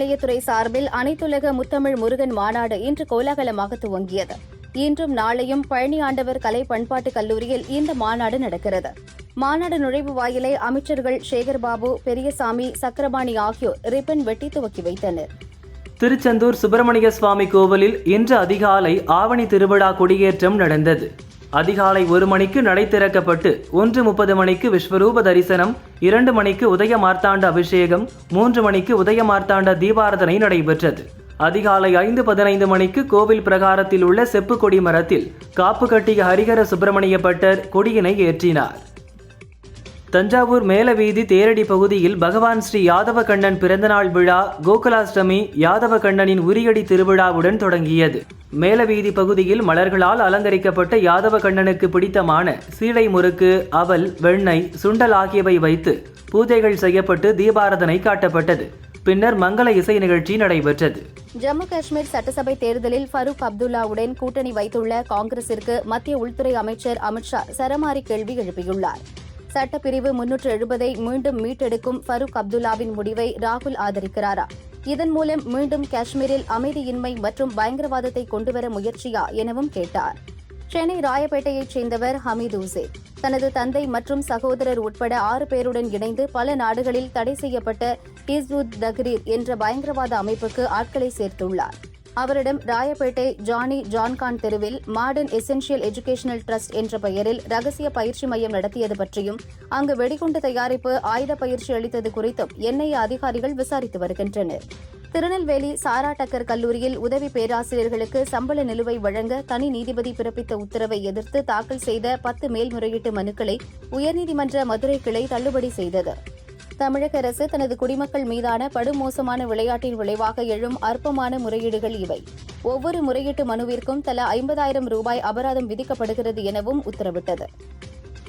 அறநிலையத்துறை சார்பில் அனைத்துலக முத்தமிழ் முருகன் மாநாடு இன்று கோலாகலமாக துவங்கியது. இன்றும் நாளையும் பழனி ஆண்டவர் கலை பண்பாட்டுக் கல்லூரியில் இந்த மாநாடு நடக்கிறது. மாநாடு நுழைவு வாயிலை அமைச்சர்கள் சேகர்பாபு பெரியசாமி சக்கரபாணி ஆகியோர் ரிப்பன் வெட்டி துவக்கி வைத்தனர். திருச்செந்தூர் சுப்பிரமணிய சுவாமி கோவிலில் இன்று அதிகாலை ஆவணி திருவிழா கொடியேற்றம் நடந்தது. அதிகாலை ஒரு மணிக்கு நடை திறக்கப்பட்டு ஒன்று முப்பது மணிக்கு விஸ்வரூப தரிசனம் இரண்டு மணிக்கு உதய மார்த்தாண்ட அபிஷேகம் மூன்று மணிக்கு உதய மார்த்தாண்ட தீபாரதனை நடைபெற்றது. அதிகாலை ஐந்து பதினைந்து மணிக்கு கோவில் பிரகாரத்தில் உள்ள செப்பு கொடி மரத்தில் காப்பு கட்டிய ஹரிஹர சுப்பிரமணிய பட்டர் கொடியினை ஏற்றினார். தஞ்சாவூர் மேலவீதி தேரடி பகுதியில் பகவான் ஸ்ரீ யாதவ கண்ணன் பிறந்தநாள் விழா கோகுலாஷ்டமி யாதவ கண்ணனின் உரியடி திருவிழாவுடன் தொடங்கியது. மேலவீதி பகுதியில் மலர்களால் அலங்கரிக்கப்பட்ட யாதவகண்ணனுக்கு பிடித்தமான சீடை முறுக்கு அவல் வெண்ணெய் சுண்டல் ஆகியவை வைத்து பூஜைகள் செய்யப்பட்டு தீபாரதனை காட்டப்பட்டது. பின்னர் மங்கள இசை நிகழ்ச்சி நடைபெற்றது. ஜம்மு காஷ்மீர் சட்டசபை தேர்தலில் ஃபரூக் அப்துல்லாவுடன் கூட்டணி வைத்துள்ள காங்கிரசிற்கு மத்திய உள்துறை அமைச்சர் அமித்ஷா சரமாரி கேள்வி எழுப்பியுள்ளார். சட்டப்பிரிவு முன்னூற்று எழுபதை மீண்டும் மீட்டெடுக்கும் ஃபரூக் அப்துல்லாவின் முடிவை ராகுல் ஆதரிக்கிறாரா? இதன் மூலம் மீண்டும் காஷ்மீரில் அமைதியின்மை மற்றும் பயங்கரவாதத்தை கொண்டுவர முயற்சியா எனவும் கேட்டார். சென்னை ராயப்பேட்டையைச் சேர்ந்தவர் ஹமீது உசேன் தனது தந்தை மற்றும் சகோதரர் உட்பட ஆறு பேருடன் இணைந்து பல நாடுகளில் தடை செய்யப்பட்ட ஹிஸ்புத் தக்ரீர் என்ற பயங்கரவாத அமைப்புக்கு ஆட்களை சேர்த்துள்ளார். அவரிடம் ராயப்பேட்டை ஜானி ஜான்கான் தெருவில் மாடர்ன் எசென்ஷியல் எஜுகேஷனல் ட்ரஸ்ட் என்ற பெயரில் ரகசிய பயிற்சி மையம் நடத்தியது பற்றியும் அங்கு வெடிகுண்டு தயாரிப்பு ஆயுத பயிற்சி அளித்தது குறித்தும் என்ஐஏ அதிகாரிகள் விசாரித்து வருகின்றனர். திருநெல்வேலி சாரா டக்கர் கல்லூரியில் உதவி பேராசிரியர்களுக்கு சம்பள நிலுவை வழங்க தனி நீதிபதி பிறப்பித்த உத்தரவை எதிர்த்து தாக்கல் செய்த பத்து மேல்முறையீட்டு மனுக்களை உயர்நீதிமன்ற மதுரை கிளை தள்ளுபடி செய்தது. தமிழக அரசு தனது குடிமக்கள் மீதான படுமோசமான விளையாட்டின் விளைவாக எழும் அற்பமான முறையீடுகள் இவை. ஒவ்வொரு முறையீட்டு மனுவிற்கும் தலா ஐம்பதாயிரம் ரூபாய் அபராதம் விதிக்கப்படுகிறது எனவும் உத்தரவிட்டது.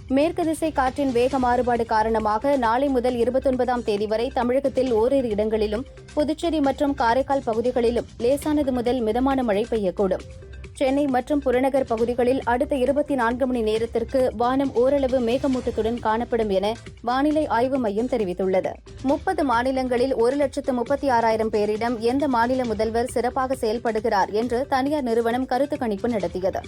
மேற்கு திசை காற்றின் வேக மாறுபாடு காரணமாக நாளை முதல் இருபத்தொன்பதாம் தேதி வரை தமிழகத்தில் ஓரிரு இடங்களிலும் புதுச்சேரி மற்றும் காரைக்கால் பகுதிகளிலும் லேசானது முதல் மிதமான மழை பெய்யக்கூடும். சென்னை மற்றும் புறநகர் பகுதிகளில் அடுத்த இருபத்தி நான்கு மணி நேரத்திற்கு வானம் ஓரளவு மேகமூட்டத்துடன் காணப்படும் என வானிலை ஆய்வு மையம் தெரிவித்துள்ளது. முப்பது மாநிலங்களில் ஒரு லட்சத்து முப்பத்தி ஆறாயிரம் பேரிடம் எந்த மாநில முதல்வர் சிறப்பாக செயல்படுகிறார் என்று தனியார் நிறுவனம் கருத்து கணிப்பு நடத்தியது.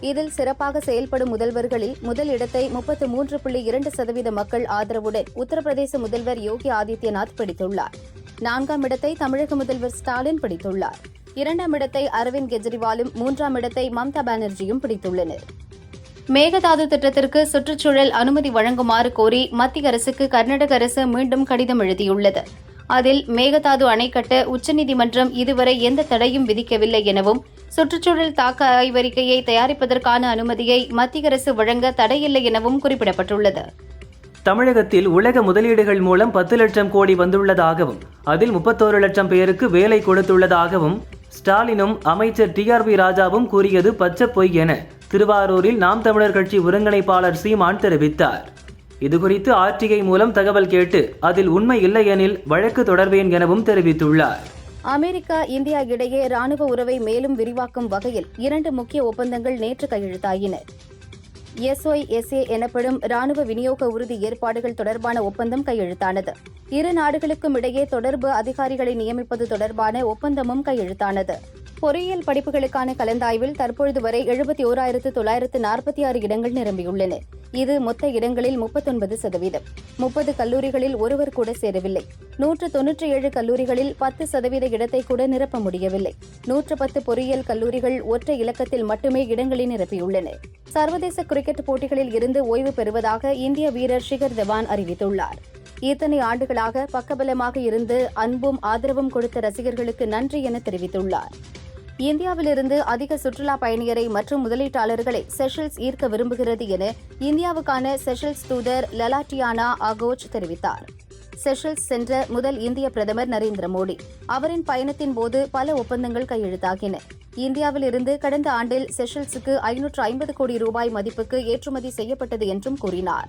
இதில் சிறப்பாக செயல்படும் முதல்வர்களில் முதல் இடத்தை முப்பத்து மூன்று புள்ளி இரண்டு சதவீத மக்கள் ஆதரவுடன் உத்தரப்பிரதேச முதல்வர் யோகி ஆதித்யநாத் பிடித்துள்ளார். நான்காம் இடத்தை தமிழக முதல்வர் ஸ்டாலின் பிடித்துள்ளார். இரண்டாம் இடத்தை அரவிந்த் கெஜ்ரிவாலும் மூன்றாம் இடத்தை மம்தா பானர்ஜியும் பிடித்துள்ளனர். மேகதாது திட்டத்திற்கு சுற்றுச்சூழல் அனுமதி வழங்குமாறு கோரி மத்திய அரசுக்கு கர்நாடக அரசு மீண்டும் கடிதம் எழுதியுள்ளது. அதில் மேகதாது அணை கட்ட உச்சநீதிமன்றம் இதுவரை எந்த தடையும் விதிக்கவில்லை எனவும் சுற்றுச்சூழல் தாக்க ஆய்வறிக்கையை தயாரிப்பதற்கான அனுமதியை மத்திய அரசு வழங்க தடையில்லை எனவும் குறிப்பிடப்பட்டுள்ளது. தமிழகத்தில் உலக முதலீடுகள் மூலம் பத்து லட்சம் கோடி வந்துள்ளதாகவும் அதில் முப்பத்தோரு லட்சம் பேருக்கு வேலை கொடுத்துள்ளதாகவும் ஸ்டாலினும் அமைச்சர் டிஆர்பி ராஜாவும் கூறியது பச்சை பொய் என. திருவாரூரில் நாம் தமிழர் கட்சி ஒருங்கிணைப்பாளர் சீமான் தெரிவித்தார். இதுகுறித்து ஆர்டிஐ மூலம் தகவல் கேட்டு அதில் உண்மை இல்லையெனில் வழக்கு தொடர்வேன் எனவும் தெரிவித்துள்ளார். அமெரிக்கா இந்தியா இடையே ராணுவ உறவை மேலும் விரிவாக்கும் வகையில் இரண்டு முக்கிய ஒப்பந்தங்கள் நேற்று கையெழுத்தாயின. எஸ்ஒய்எஸ்ஏ எனப்படும் ராணுவ விநியோக உறுதி ஏற்பாடுகள் தொடர்பான ஒப்பந்தம் கையெழுத்தானது. இரு நாடுகளுக்கும் இடையே தொடர்பு அதிகாரிகளை நியமிப்பது தொடர்பான ஒப்பந்தமும் கையெழுத்தானது. பொறியியல் படிப்புகளுக்கான கலந்தாய்வில் தற்பொழுது வரை எழுபத்தி ஓராயிரத்து தொள்ளாயிரத்து நாற்பத்தி ஆறு இடங்கள் நிரம்பியுள்ளன. இது மொத்த இடங்களில் முப்பத்தொன்பது சதவீதம். முப்பது கல்லூரிகளில் ஒருவர் கூட சேரவில்லை. நூற்று தொன்னூற்றி ஏழு கல்லூரிகளில் பத்து சதவீத இடத்தை கூட நிரப்ப முடியவில்லை. நூற்று பத்து பொறியியல் கல்லூரிகள் ஒற்றை இலக்கத்தில் மட்டுமே இடங்களை நிரப்பியுள்ளன. சர்வதேச கிரிக்கெட் போட்டிகளில் இருந்து ஓய்வு பெறுவதாக இந்திய வீரர் ஷிகர் தவான் அறிவித்துள்ளார். இத்தனை ஆண்டுகளாக பக்கபலமாக இருந்து அன்பும் ஆதரவும் கொடுத்த ரசிகர்களுக்கு நன்றி என தெரிவித்துள்ளார். இந்தியாவிலிருந்து அதிக சுற்றுலா பயணியரை மற்றும் முதலீட்டாளர்களை செஷல்ஸ் ஈர்க்க விரும்புகிறது என இந்தியாவுக்கான செஷல்ஸ் தூதர் லலாட்டியானா அகோச் தெரிவித்தார். செஷல்ஸ் சென்ற முதல் இந்திய பிரதமர் நரேந்திர மோடி. அவரின் பயணத்தின் போது பல ஒப்பந்தங்கள் கையெழுத்தாகின. இந்தியாவிலிருந்து கடந்த ஆண்டில் செஷல்ஸுக்கு ஐநூற்று ஐம்பது கோடி ரூபாய் மதிப்புக்கு ஏற்றுமதி செய்யப்பட்டது என்றும் கூறினார்.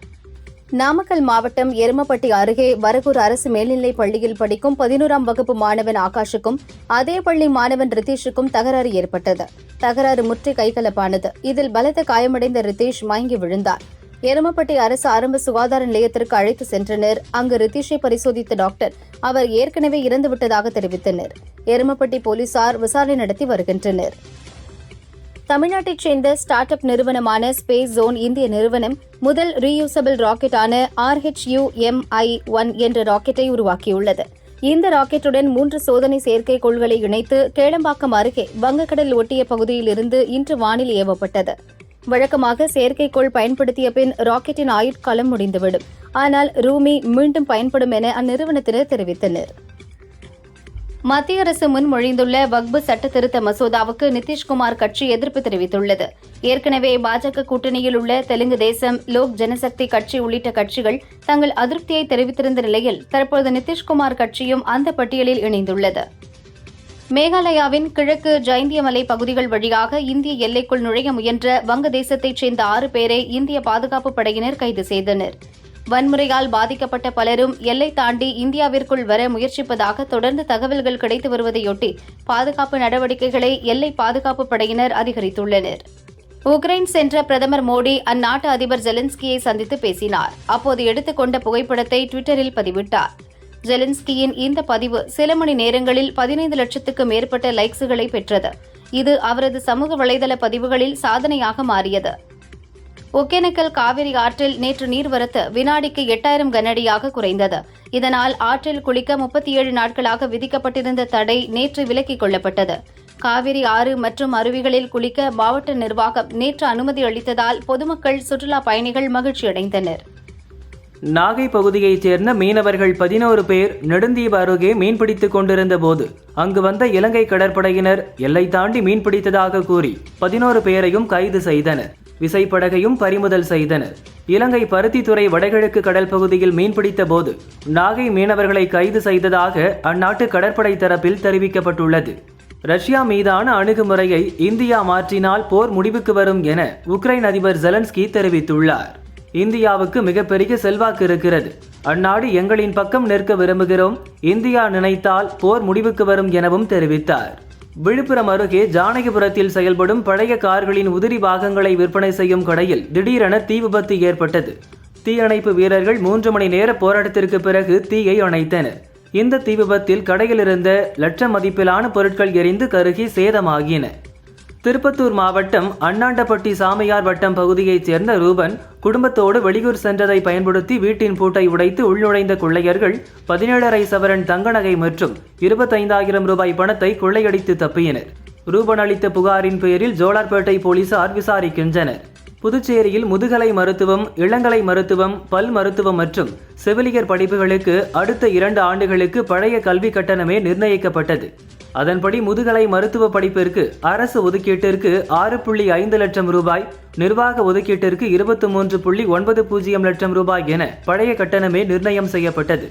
நாமக்கல் மாவட்டம் எருமப்பட்டி அருகே வரகூர் அரசு மேல்நிலைப் பள்ளியில் படிக்கும் பதினோராம் வகுப்பு மாணவன் ஆகாஷுக்கும் அதே பள்ளி மாணவன் ரிதீஷுக்கும் தகராறு ஏற்பட்டது. தகராறு முற்றி கைகலப்பானது. இதில் பலத்த காயமடைந்த ரிதீஷ் மயங்கி விழுந்தார். எருமப்பட்டி அரசு ஆரம்ப சுகாதார நிலையத்திற்கு அழைத்து சென்றனர். அங்கு ரித்திஷை பரிசோதித்த டாக்டர் அவர் ஏற்கனவே இறந்துவிட்டதாக தெரிவித்தனர். எருமப்பட்டி போலீசார் விசாரணை நடத்தி வருகின்றனர். தமிழ்நாட்டைச் சேர்ந்த ஸ்டார்ட் அப் நிறுவனமான ஸ்பேஸ் ஜோன் இந்திய நிறுவனம் முதல் ரீயூசபிள் ராக்கெட்டான ஆர்ஹெச்யூ எம்ஐ ஒன் என்ற ராக்கெட்டை உருவாக்கியுள்ளது. இந்த ராக்கெட்டுடன் மூன்று சோதனை செயற்கைக்கோள்களை இணைத்து கேளம்பாக்கம் அருகே வங்கக்கடல் ஒட்டிய பகுதியிலிருந்து இன்று வானில் ஏவப்பட்டது. வழக்கமாக செயற்கைக்கோள் பயன்படுத்திய பின் ராக்கெட்டின் ஆயுட்காலம் முடிந்துவிடும். ஆனால் ரூமி மீண்டும் பயன்படும் என அந்நிறுவனத்தினர் தெரிவித்தனர். மத்திய அரசு முன்மொழிந்துள்ள வக்பு சட்ட திருத்த மசோதாவுக்கு நிதிஷ்குமார் கட்சி எதிர்ப்பு தெரிவித்துள்ளது. ஏற்கனவே பாஜக கூட்டணியில் உள்ள தெலுங்கு தேசம் லோக் ஜனசக்தி கட்சி உள்ளிட்ட கட்சிகள் தங்கள் அதிருப்தியை தெரிவித்திருந்த நிலையில் தற்போது நிதிஷ்குமார் கட்சியும் அந்த பட்டியலில் இணைந்துள்ளது. மேகாலயாவின் கிழக்கு ஜைந்தியமலை பகுதிகள் வழியாக இந்திய எல்லைக்குள் நுழைய முயன்ற வங்கதேசத்தைச் சேர்ந்த ஆறு பேரை இந்திய பாதுகாப்பு படையினர் கைது செய்தனர். வன்முறையால் பாதிக்கப்பட்ட பலரும் எல்லை தாண்டி இந்தியாவிற்குள் வர முயற்சிப்பதாக தொடர்ந்து தகவல்கள் கிடைத்து வருவதையொட்டி பாதுகாப்பு நடவடிக்கைகளை எல்லை பாதுகாப்பு படையினர் அதிகரித்துள்ளனர். உக்ரைன் சென்ற பிரதமர் மோடி அந்நாட்டு அதிபர் ஜெலன்ஸ்கியை சந்தித்து பேசினார். அப்போது எடுத்துக்கொண்ட புகைப்படத்தை டுவிட்டரில் பதிவிட்டார். ஜெலன்ஸ்கியின் இந்த பதிவு சில மணி நேரங்களில் பதினைந்து லட்சத்துக்கு மேற்பட்ட லைக்ஸுகளை பெற்றது. இது அவரது சமூக வலைதள பதிவுகளில் சாதனையாக மாறியது. ஒகேனக்கல் காவிரி ஆற்றில் நேற்று நீர்வரத்து வினாடிக்கு எட்டாயிரம் கனஅடியாக குறைந்தது. இதனால் ஆற்றில் குளிக்க முப்பத்தி ஏழு நாட்களாக விதிக்கப்பட்டிருந்த தடை நேற்று விலக்கிக் கொள்ளப்பட்டது. காவிரி ஆறு மற்றும் அருவிகளில் குளிக்க மாவட்ட நிர்வாகம் நேற்று அனுமதி அளித்ததால் பொதுமக்கள் சுற்றுலா பயணிகள் மகிழ்ச்சியடைந்தனர் நாகை பகுதியைச் சேர்ந்த மீனவர்கள் பதினோரு பேர் நெடுந்தீவு அருகே மீன்பிடித்துக் கொண்டிருந்த போது அங்கு வந்த இலங்கை கடற்படையினர் எல்லை தாண்டி மீன்பிடித்ததாக கூறி பதினோரு பேரையும் கைது செய்தனர். விசைப்படகையும் பறிமுதல் செய்தனர். இலங்கை பருத்தித்துறை வடகிழக்கு கடல் பகுதியில் மீன்பிடித்த போது நாகை மீனவர்களை கைது செய்ததாக அந்நாட்டு கடற்படை தரப்பில் தெரிவிக்கப்பட்டுள்ளது. ரஷ்யா மீதான அணுகுமுறையை இந்தியா மாற்றினால் போர் முடிவுக்கு வரும் என உக்ரைன் அதிபர் ஜெலன்ஸ்கி தெரிவித்துள்ளார். இந்தியாவுக்கு மிகப்பெரிய செல்வாக்கு இருக்கிறது. அந்நாடு எங்களின் பக்கம் நிற்க விரும்புகிறோம். இந்தியா நினைத்தால் போர் முடிவுக்கு வரும் எனவும் தெரிவித்தார். விழுப்புரம் அருகே ஜானகிபுரத்தில் செயல்படும் பழைய கார்களின் உதிரி பாகங்களை விற்பனை செய்யும் கடையில் திடீரென தீ விபத்து ஏற்பட்டது. தீயணைப்பு வீரர்கள் மூன்று மணி நேர போராட்டத்திற்கு பிறகு தீயை அணைத்தனர். இந்த தீ விபத்தில் கடையில் இருந்த லட்சம் மதிப்பிலான பொருட்கள் எரிந்து கருகி சேதமாகின. திருப்பத்தூர் மாவட்டம் அண்ணாண்டப்பட்டி சாமியார் வட்டம் பகுதியைச் சேர்ந்த ரூபன் குடும்பத்தோடு வெளியூர் சென்றதை பயன்படுத்தி வீட்டின் பூட்டை உடைத்து உள்நுழைந்த கொள்ளையர்கள் பதினேழரை சவரன் தங்க நகை மற்றும் இருபத்தைந்தாயிரம் ரூபாய் பணத்தை கொள்ளையடித்து தப்பியனர் ரூபன் அளித்த புகாரின் பெயரில் ஜோலார்பேட்டை போலீசார் விசாரிக்கின்றனர். புதுச்சேரியில் முதுகலை மருத்துவம் இளங்கலை மருத்துவம் பல் மருத்துவம் மற்றும் செவிலியர் படிப்புகளுக்கு அடுத்த இரண்டு ஆண்டுகளுக்கு பழைய கல்வி கட்டணமே நிர்ணயிக்கப்பட்டது. அதன்படி முதுகலை மருத்துவ படிப்பிற்கு அரசு ஒதுக்கீட்டிற்கு ஆறு புள்ளி ஐந்து லட்சம் ரூபாய் நிர்வாக ஒதுக்கீட்டிற்கு இருபத்தி மூன்று புள்ளி ஒன்பது பூஜ்ஜியம் லட்சம் ரூபாய் என பழைய கட்டணமே நிர்ணயம் செய்யப்பட்டது.